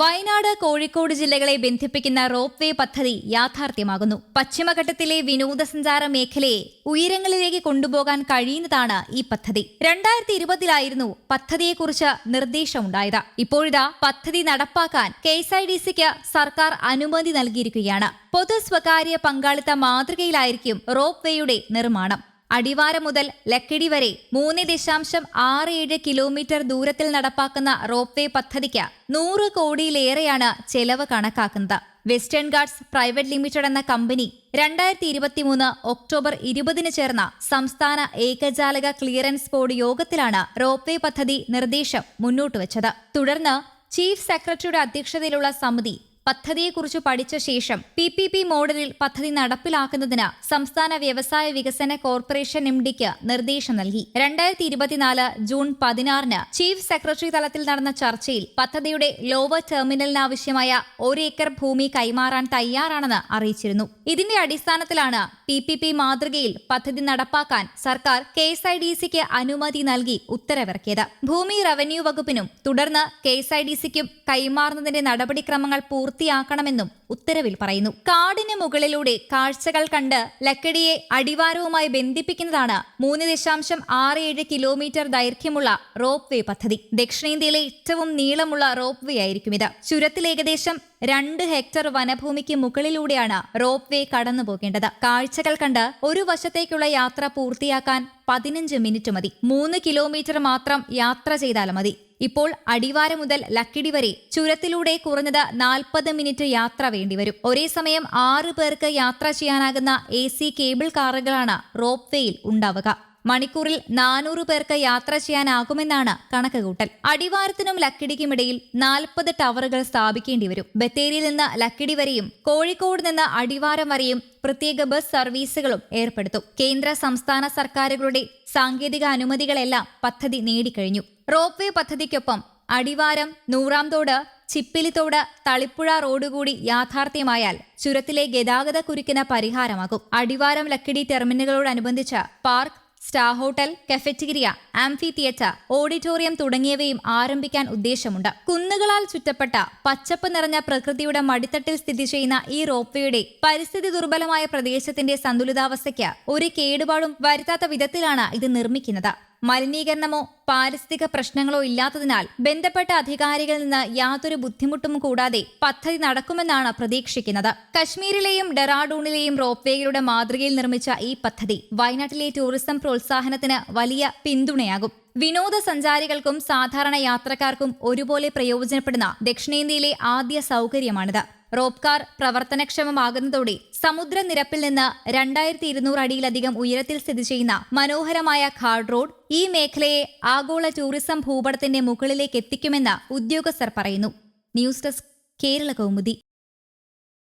വയനാട് കോഴിക്കോട് ജില്ലകളെ ബന്ധിപ്പിക്കുന്ന rope way പദ്ധതി യാഥാർത്ഥ്യമാകുന്നു. പശ്ചിമഘട്ടത്തിലെ വിനോദസഞ്ചാര മേഖലയെ ഉയരങ്ങളിലേക്ക് കൊണ്ടുപോകാൻ കഴിയുന്നതാണ് ഈ പദ്ധതി. രണ്ടായിരത്തി ഇരുപതിലായിരുന്നു പദ്ധതിയെക്കുറിച്ച് നിർദ്ദേശമുണ്ടായത്. ഇപ്പോഴിതാ പദ്ധതി നടപ്പാക്കാൻ കെ എസ് ഐ ഡി സിക്ക് സർക്കാർ അനുമതി നൽകിയിരിക്കുകയാണ്. പൊതു സ്വകാര്യ പങ്കാളിത്ത മാതൃകയിലായിരിക്കും റോപ്പ് വേയുടെ നിർമ്മാണം. അടിവാരം മുതൽ ലക്കിടി വരെ മൂന്ന് ദശാംശം ആറ് ഏഴ് കിലോമീറ്റർ ദൂരത്തിൽ നടപ്പാക്കുന്ന റോപ്പ് വേ പദ്ധതിക്ക് നൂറ് കോടിയിലേറെയാണ് ചെലവ് കണക്കാക്കുന്നത്. വെസ്റ്റേൺ ഗാർഡ്സ് പ്രൈവറ്റ് ലിമിറ്റഡ് എന്ന കമ്പനി രണ്ടായിരത്തി ഇരുപത്തിമൂന്ന് ഒക്ടോബർ ഇരുപതിന് ചേർന്ന സംസ്ഥാന ഏകജാലക ക്ലിയറൻസ് ബോർഡ് യോഗത്തിലാണ് റോപ്പ് വേ പദ്ധതി നിർദ്ദേശം മുന്നോട്ടുവച്ചത്. തുടർന്ന് ചീഫ് സെക്രട്ടറിയുടെ അധ്യക്ഷതയിലുള്ള സമിതി പദ്ധതിയെക്കുറിച്ച് പഠിച്ച ശേഷം പി പി പി മോഡലിൽ പദ്ധതി നടപ്പിലാക്കുന്നതിന് സംസ്ഥാന വ്യവസായ വികസന കോർപ്പറേഷൻ എം ഡിക്ക് നിർദ്ദേശം നൽകി. രണ്ടായിരത്തി ഇരുപത്തിനാല് ജൂൺ പതിനാറിന് ചീഫ് സെക്രട്ടറി തലത്തിൽ നടന്ന ചർച്ചയിൽ പദ്ധതിയുടെ ലോവർ ടെർമിനലിനാവശ്യമായ ഒരു ഏക്കർ ഭൂമി കൈമാറാൻ തയ്യാറാണെന്ന് അറിയിച്ചിരുന്നു. ഇതിന്റെ അടിസ്ഥാനത്തിലാണ് പി പി പി മാതൃകയിൽ പദ്ധതി നടപ്പാക്കാൻ സർക്കാർ കെ എസ് ഐ ഡി സിക്ക് അനുമതി നൽകി ഉത്തരവിറക്കിയത്. ഭൂമി റവന്യൂ വകുപ്പിനും തുടർന്ന് കെ എസ് ഐ ഡി സിക്കും കൈമാറുന്നതിന്റെ നടപടിക്രമങ്ങൾ പൂർത്തിയാക്കണമെന്നും ഉത്തരവിൽ പറയുന്നു. കാടിന് മുകളിലൂടെ കാഴ്ചകൾ കണ്ട് ലക്കടിയെ അടിവാരവുമായി ബന്ധിപ്പിക്കുന്നതാണ് മൂന്ന് ദശാംശം ആറ് ഏഴ് കിലോമീറ്റർ ദൈർഘ്യമുള്ള റോപ്പ് വേ പദ്ധതി. ദക്ഷിണേന്ത്യയിലെ ഏറ്റവും നീളമുള്ള റോപ്പ് വേ ആയിരിക്കും ഇത്. ചുരത്തിൽ ഏകദേശം രണ്ട് ഹെക്ടർ വനഭൂമിക്ക് മുകളിലൂടെയാണ് റോപ്പ് വേ കടന്നു പോകേണ്ടത് കാഴ്ചകൾ കണ്ട് ഒരു വശത്തേക്കുള്ള യാത്ര പൂർത്തിയാക്കാൻ പതിനഞ്ച് മിനിറ്റ് മതി. മൂന്ന് കിലോമീറ്റർ മാത്രം യാത്ര ചെയ്താൽ മതി. ഇപ്പോൾ അടിവാരം മുതൽ ലക്കിടി വരെ ചുരത്തിലൂടെ കുറഞ്ഞത് നാൽപ്പത് മിനിറ്റ് യാത്ര വേണ്ടിവരും. ഒരേ സമയം ആറ് പേർക്ക് യാത്ര ചെയ്യാനാകുന്ന എ സി കേബിൾ കാറുകളാണ് റോപ്പ് വേയിൽ ഉണ്ടാവുക. മണിക്കൂറിൽ നാനൂറ് പേർക്ക് യാത്ര ചെയ്യാനാകുമെന്നാണ് കണക്കുകൂട്ടൽ. അടിവാരത്തിനും ലക്കിടിക്കുമിടയിൽ നാൽപ്പത് ടവറുകൾ സ്ഥാപിക്കേണ്ടി വരും. ബത്തേരിയിൽ നിന്ന് ലക്കിടി വരെയും കോഴിക്കോട് നിന്ന് അടിവാരം വരെയും പ്രത്യേക ബസ് സർവീസുകളും ഏർപ്പെടുത്തും. കേന്ദ്ര സംസ്ഥാന സർക്കാരുകളുടെ സാങ്കേതിക അനുമതികളെല്ലാം പദ്ധതി നേടിക്കഴിഞ്ഞു. റോപ്പ് വേ പദ്ധതിക്കൊപ്പം അടിവാരം നൂറാം തോട് ചിപ്പിലിത്തോട് തളിപ്പുഴ റോഡ് കൂടി യാഥാർത്ഥ്യമായാൽ ചുരത്തിലെ ഗതാഗത കുരുക്കിന് പരിഹാരമാകും. Adivaram Lakkidi ടെർമിനലുകളോടനുബന്ധിച്ച് park star hotel cafeteria amphitheatre auditorium തുടങ്ങിയവയും ആരംഭിക്കാൻ ഉദ്ദേശമുണ്ട്. കുന്നുകളാൽ ചുറ്റപ്പെട്ട പച്ചപ്പ് നിറഞ്ഞ പ്രകൃതിയുടെ മടിത്തട്ടിൽ സ്ഥിതി ചെയ്യുന്ന ഈ റോപ്വേയുടെ പരിസ്ഥിതി ദുർബലമായ പ്രദേശത്തിന്റെ സന്തുലിതാവസ്ഥയ്ക്ക് ഒരു കേടുപാടും വരുത്താത്ത വിധത്തിലാണ് ഇത് നിർമ്മിക്കുന്നത്. മലിനീകരണമോ പാരിസ്ഥിതിക പ്രശ്നങ്ങളോ ഇല്ലാത്തതിനാൽ ബന്ധപ്പെട്ട അധികാരികളിൽ നിന്ന് യാതൊരു ബുദ്ധിമുട്ടും കൂടാതെ പദ്ധതി നടക്കുമെന്നാണ് പ്രതീക്ഷിക്കുന്നത്. കശ്മീരിലെയും ഡെറാഡൂണിലെയും റോപ്വേകളുടെ മാതൃകയിൽ നിർമ്മിച്ച ഈ പദ്ധതി വയനാട്ടിലെ ടൂറിസം പ്രോത്സാഹനത്തിന് വലിയ പിന്തുണയാകും. വിനോദസഞ്ചാരികൾക്കും സാധാരണ യാത്രക്കാർക്കും ഒരുപോലെ പ്രയോജനപ്പെടുന്ന ദക്ഷിണേന്ത്യയിലെ ആദ്യ സൗകര്യമാണിത്. റോപ്പ് കാർ പ്രവർത്തനക്ഷമമാകുന്നതോടെ സമുദ്രനിരപ്പിൽ നിന്ന് രണ്ടായിരത്തി ഇരുന്നൂറ് അടിയിലധികം ഉയരത്തിൽ സ്ഥിതി ചെയ്യുന്ന മനോഹരമായ ഖാഡ് റോഡ് ഈ മേഖലയെ ആഗോള ടൂറിസം ഭൂപടത്തിന്റെ മുകളിലേക്ക് എത്തിക്കുമെന്ന് ഉദ്യോഗസ്ഥർ പറയുന്നു. News desk Kerala Kaumudi.